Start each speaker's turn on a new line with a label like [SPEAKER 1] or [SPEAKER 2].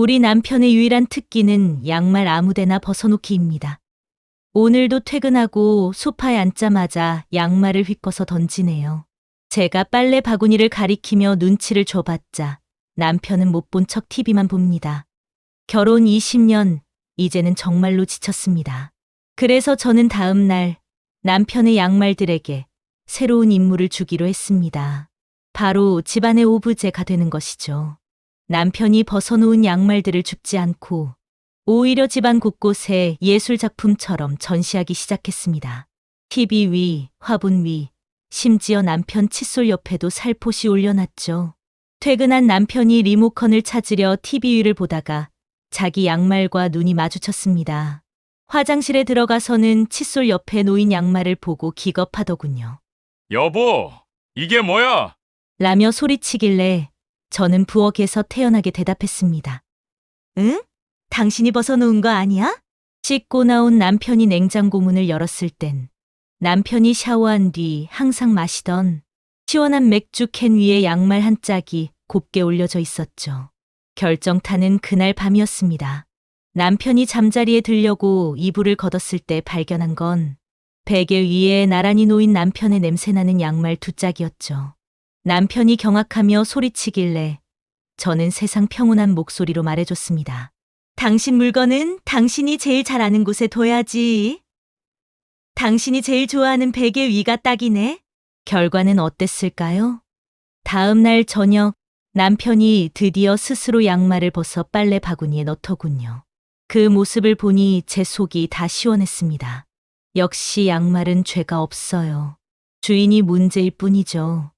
[SPEAKER 1] 우리 남편의 유일한 특기는 양말 아무데나 벗어놓기입니다. 오늘도 퇴근하고 소파에 앉자마자 양말을 휘꺼서 던지네요. 제가 빨래 바구니를 가리키며 눈치를 줘봤자 남편은 못 본 척 TV만 봅니다. 결혼 20년, 이제는 정말로 지쳤습니다. 그래서 저는 다음 날 남편의 양말들에게 새로운 임무를 주기로 했습니다. 바로 집안의 오브제가 되는 것이죠. 남편이 벗어놓은 양말들을 줍지 않고 오히려 집안 곳곳에 예술 작품처럼 전시하기 시작했습니다. TV 위, 화분 위, 심지어 남편 칫솔 옆에도 살포시 올려놨죠. 퇴근한 남편이 리모컨을 찾으려 TV 위를 보다가 자기 양말과 눈이 마주쳤습니다. 화장실에 들어가서는 칫솔 옆에 놓인 양말을 보고 기겁하더군요.
[SPEAKER 2] 여보, 이게 뭐야?
[SPEAKER 1] 라며 소리치길래 저는 부엌에서 태연하게 대답했습니다. 응? 당신이 벗어놓은 거 아니야? 씻고 나온 남편이 냉장고 문을 열었을 땐 남편이 샤워한 뒤 항상 마시던 시원한 맥주 캔 위에 양말 한 짝이 곱게 올려져 있었죠. 결정타는 그날 밤이었습니다. 남편이 잠자리에 들려고 이불을 걷었을 때 발견한 건 베개 위에 나란히 놓인 남편의 냄새나는 양말 두 짝이었죠. 남편이 경악하며 소리치길래 저는 세상 평온한 목소리로 말해줬습니다. 당신 물건은 당신이 제일 잘 아는 곳에 둬야지. 당신이 제일 좋아하는 베개 위가 딱이네. 결과는 어땠을까요? 다음 날 저녁 남편이 드디어 스스로 양말을 벗어 빨래 바구니에 넣더군요. 그 모습을 보니 제 속이 다 시원했습니다. 역시 양말은 죄가 없어요. 주인이 문제일 뿐이죠.